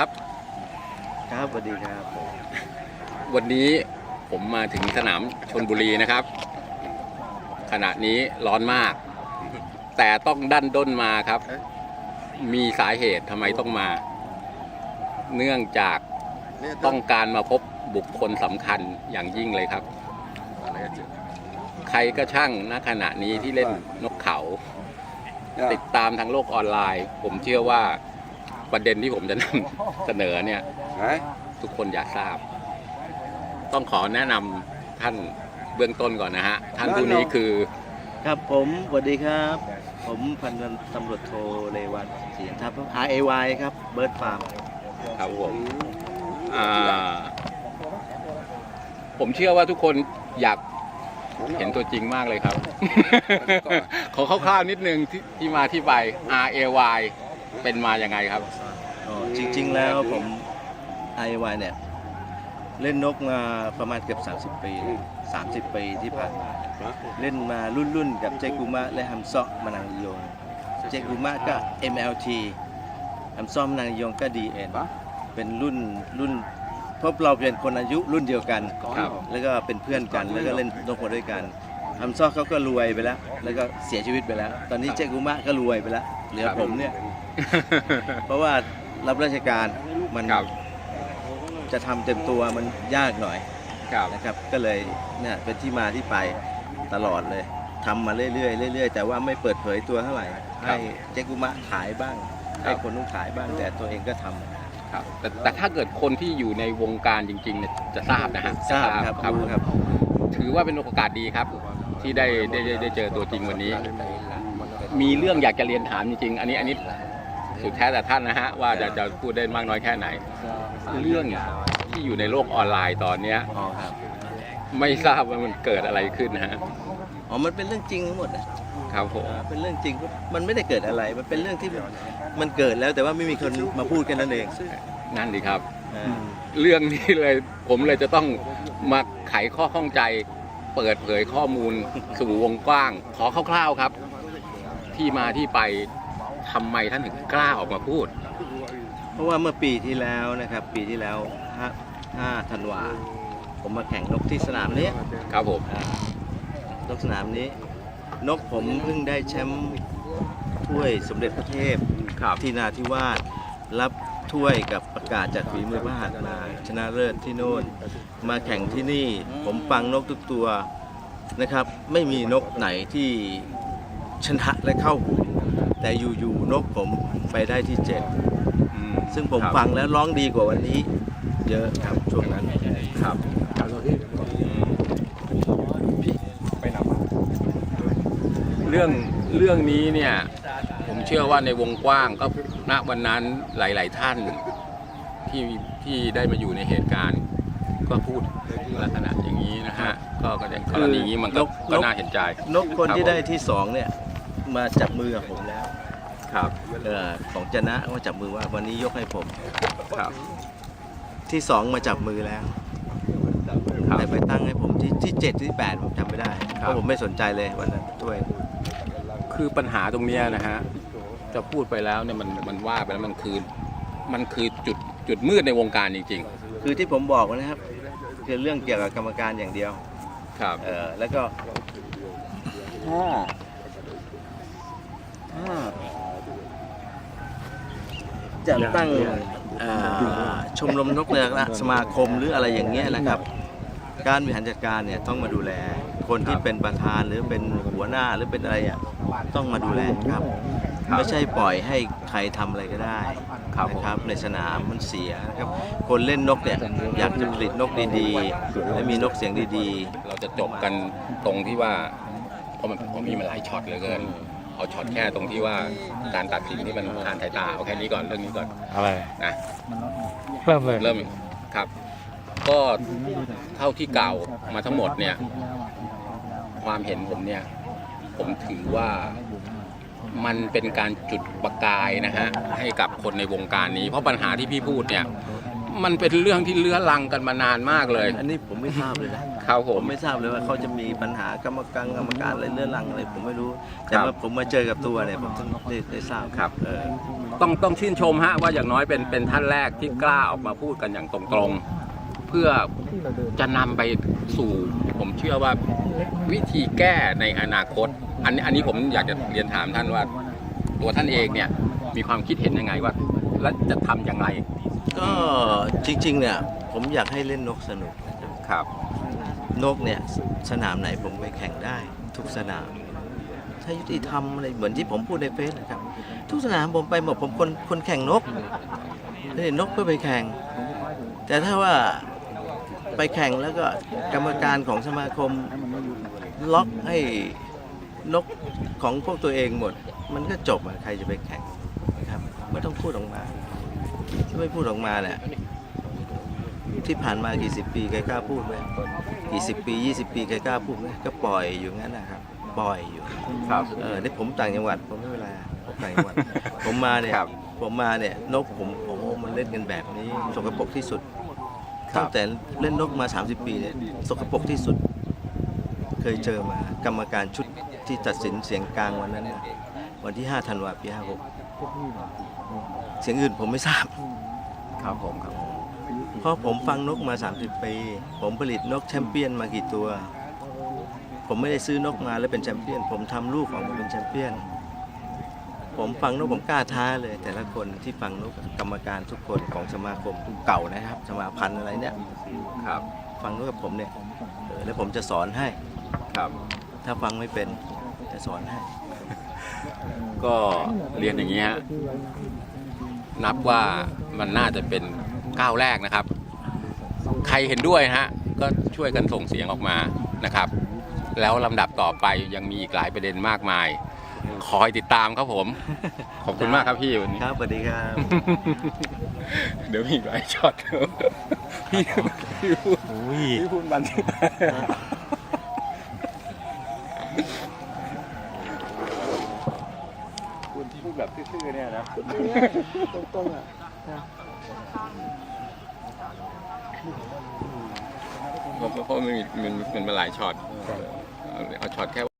ครับ ครับสวัสดีครับผมวันนี้ผมมาถึงสนามชนบุรีนะครับ ขณะนี้ร้อนมาก แต่ต้องดันด้นมาครับ มีสาเหตุทำไมต้องมา เนื่องจากต้องการมาพบบุคคลสำคัญอย่างยิ่งเลยครับ ใครก็ช่างณขณะนี้ที่เล่นนกเขา ติดตามทางโลกออนไลน์ ผมเชื่อว่า ประเด็นที่ผมจะนำเสนอเนี่ยทุกคนอยากทราบ ต้องขอแนะนำท่านเบื้องต้นก่อนนะฮะ ท่านผู้นี้คือครับผมสวัสดีครับ ผมพันตำรวจโทเลวันศรีทัพ R A Y ครับเบิร์ดฟาร์มครับผมอ่าผมเชื่อว่าทุกคนอยากเห็นตัวจริงมากเลยครับ ขอคร่าวๆนิดนึงที่ที่มาที่ไป R A Y เป็นมาอย่างไงครับ อ๋อจริง ๆ แล้วผม R A Y เนี่ย เล่นนกมาประมาณเกือบ 30 ปีแล้ว30 ปีที่ผ่านมาเล่นมารุ่น ๆ กับเจกุมะและฮัมเซาะมานังยงเจกุมะก็ MLT ฮัมเซาะมานังยงก็ DN เป็นรุ่นรุ่นเพราะเราเป็นคนอายุรุ่นเดียวกัน ครับ แล้วก็เป็นเพื่อนกัน แล้วก็เล่นนกมาด้วยกันฮัมซอกเขาก็รวยไปแล้ว แล้วก็เสียชีวิตไปแล้ว ตอนนี้เจกุมะก็รวยไปแล้ว เหลือผมเนี่ย เพราะว่ารับราชการมันครับจะทำเต็มตัวมันยากหน่อยครับนะครับ ก็เลยเนี่ยเป็นที่มาที่ไปตลอดเลยทำมาเรื่อยๆเรื่อยๆ แต่ว่าไม่เปิดเผยตัวเท่าไหร่ให้เจกุมะขายบ้างให้คนนู้นขายบ้างแต่ตัวเองก็ทำ ครับแต่แต่ถ้าเกิดคนที่อยู่ในวงการจริงๆเนี่ยจะทราบนะฮะทราบครับครับรู้ครับ ถือว่าเป็นโอกาสดีครับ ที่ได้ได้ได้ได้เจอตัวจริงวันนี้ มีเรื่องอยากจะเรียนถามจริงๆ อันนี้อันนี้ สุดแท้แต่ท่านนะฮะว่าจะจะพูดได้มากน้อยแค่ไหน เรื่องที่อยู่ในโลกออนไลน์ตอนเนี้ยอ๋อครับไม่ทราบว่ามันเกิดอะไรขึ้นนะฮะอ๋อมันเป็นเรื่องจริงทั้งหมดนะครับผมอ่าเป็นเรื่องจริงมันไม่ได้เกิดอะไร มันเป็นเรื่องที่มันเกิดแล้วแต่ว่าไม่มีคนมาพูดกันนั่นเองนั่นดีครับอ่าเรื่องนี้เลยผมเลยจะต้องมาไขข้อข้องใจ เปิดเผยข้อมูลสู่วงกว้าง ขอคร่าวๆครับ ที่มาที่ไป ทำไมท่านถึงกล้าออกมาพูด เพราะว่าเมื่อปีที่แล้วนะครับ ปีที่แล้ว5 5ธันวาผมมาแข่งนกที่สนามนี้ครับผมอ่านกสนามนี้ นกผมเพิ่งได้แชมป์ถ้วยสมเด็จพระเทพครับที่นาทิวาสรับถ้วยกับประกาศจากฝีมือพระหัตถ์มาชนะเลิศที่โน่น มาแข่งที่นี่ผมฟังนกทุกตัวนะครับ ไม่มีนกไหนที่ชนะและเข้าหู แต่อยู่ๆนกผมไปได้ที่เจ็ดอืมซึ่งผมครับฟังแล้วร้องดีกว่าวันนี้ เยอะครับช่วงนั้นครับเรื่องเรื่องนี้เนี่ย ผมเชื่อว่าในวงกว้างก็ณวันนั้นหลาย ๆ ท่านที่ที่ได้มาอยู่ในเหตุการณ์ ก็พูดลักษณะอย่างนี้นะฮะ ก็ก็อย่างกรณีนี้มันก็นกก็น่าเห็นใจ นกคนครับที่ผมได้ที่สองเนี่ย มาจับมือกับผมแล้ว ครับเออของจนะก็จับมือว่าวันนี้ยกให้ผม ครับ ที่สองมาจับมือแล้วครับ แต่ไปตั้งให้ผมที่ที่เจ็ดที่แปดผมจำไม่ได้คเพรับ ราะผมไม่สนใจเลยวันนั้นถ้วย คือปัญหาตรงเนี้ยนะฮะจะพูดไปแล้วเนี่ยมันมันว่าไปแล้วมันคือมันคือจุดจุดมืดในวงการจริง คือที่ผมบอกนะครับ คือเรื่องเกี่ยวกับกรรมการอย่างเดียวๆ ครับ เออแล้วก็ถ้า จะตั้งอ่าชมรมนกเรือสมาคมหรืออะไรอย่างเงี้ยนะครับ การบริหารจัดการเนี่ยต้องมาดูแล คนที่ครับเป็นประธานหรือเป็นหัวหน้าหรือเป็นอะไรอะต้องมาดูแลครับครับไม่ใช่ปล่อยให้ใครทำอะไรก็ได้ครับผมนะครับ ในสนามมันเสียนะครับ คนเล่นนกเนี่ยอยากจะผลิตนกดีๆ และมีนกเสียงดีเราจะจบกันตรงที่ว่าเพราะมันผมมีมันหลายช็อตเหลือเกิน เอาช็อตแค่ตรงที่ว่าการตัดสินที่มันผ่านสายตาเอาแค่นี้ก่อนเรื่องนี้ก่อนอะไรนะเริ่มเลยเริ่มครับ ก็เท่าที่กล่าวมาทั้งหมดเนี่ย ความเห็นผมเนี่ย ผมถือว่ามันเป็นการจุดประกายนะฮะให้กับคนในวงการนี้ เพราะปัญหาที่พี่พูดเนี่ย มันเป็นเรื่องที่เลื้อรังกันมานานมากเลย อันนี้ผมไม่ทราบเลยนะ ครับผผมมไม่ทราบเลยว่าเขาจะมีปัญหากรรมการกรรมการอะไรเรื่องรังอะไรผมไม่รู้ แต่ครับว่าผมมาเจอกับตัวเนี่ยผมต้องได้ได้ทราบครับ เออ ต้องต้องชื่นชมฮะว่าอย่างน้อยเป็นเป็นท่านแรกที่กล้าออกมาพูดกันอย่างตรงๆ เพื่อจะนำไปสู่ ผมเชื่อว่าวิธีแก้ในอนาคต อันนี้อันนี้ผมอยากจะเรียนถามท่านว่า ตัวท่านเองเนี่ยมีความคิดเห็นยังไงว่า และจะทำอย่างไรก็จริงๆเนี่ยผมอยากให้เล่นนกสนุกนะครับ ครับ นกเนี่ยสนามไหนผมไปแข่งได้ทุกสนาม ถ้ายุติธรรมอะไรเหมือนที่ผมพูดในเฟซนะครับ ทุกสนามผมไปหมดผมคนคนแข่งนกเล่นนกเพื่อไปแข่ง แต่ถ้าว่าไปแข่งแล้วก็กรรมการของสมาคมล็อกให้นกของพวกตัวเองหมด มันก็จบอะใครจะไปแข่งนะครับไม่ต้องพูดออกมา ที่ไม่พูดออกมาเนี่ย ที่ผ่านมากี่สิบปีใครกล้าพูดไหมกี่สิบปียี่สิบปีใครกล้าพูดไหมก็ปล่อยอยู่งั้นนะครับปล่อยอยู่ครับเออนี่ผมต่างจังหวัดผมไม่เป็นไรผมต่างจังหวัดผมมาเนี่ยครับผมมาเนี่ยนกผมโอ้โหมันเล่นกันแบบนี้สกปรกที่สุดครับตั้งแต่เล่นนกมา 30 ปีเนี่ยสกปรกที่สุด เคยเจอมากรรมการชุดที่ตัดสินเสียงกลางวันนั้นน่ะวันที่ 5 ธันวาปี56เสียงอื่นผมไม่ทราบครับผมครับ เพราะผมฟังนกมา 30 ปี ผมผลิตนกแชมเปี้ยนมากี่ตัว ผมไม่ได้ซื้อนกมาแล้วเป็นแชมเปี้ยน ผมทำลูกออกมาเป็นแชมเปี้ยน ผมฟังนกผมกล้าท้าเลย แต่ละคนที่ฟังนกกรรมการทุกคนของสมาคมเก่านะครับ สมาพันธ์อะไรเนี่ยครับ ฟังนกกับผมเนี่ยเออแล้วผมจะสอนให้ครับ ถ้าฟังไม่เป็นจะสอนให้ ก็เรียนอย่างนี้ฮะนับว่ามันน่าจะเป็น ก้าวแรกนะครับ ใครเห็นด้วยฮะก็ช่วยกันส่งเสียงออกมานะครับ แล้วลำดับต่อไปยังมีอีกหลายประเด็นมากมาย คอยติดตามครับผม ขอบคุณมากครับพี่วันนี้ ครับสวัสดีครับ เดี๋ยวมีอีกหลายช็อตพี่พี่พูดพี่พูดมันคุณพูดแบบซื่อๆเนี่ยนะ ตรงๆอะเพราะ เพราะมันมีมันมันมาหลายช็อตเอาเอาช็อตแค่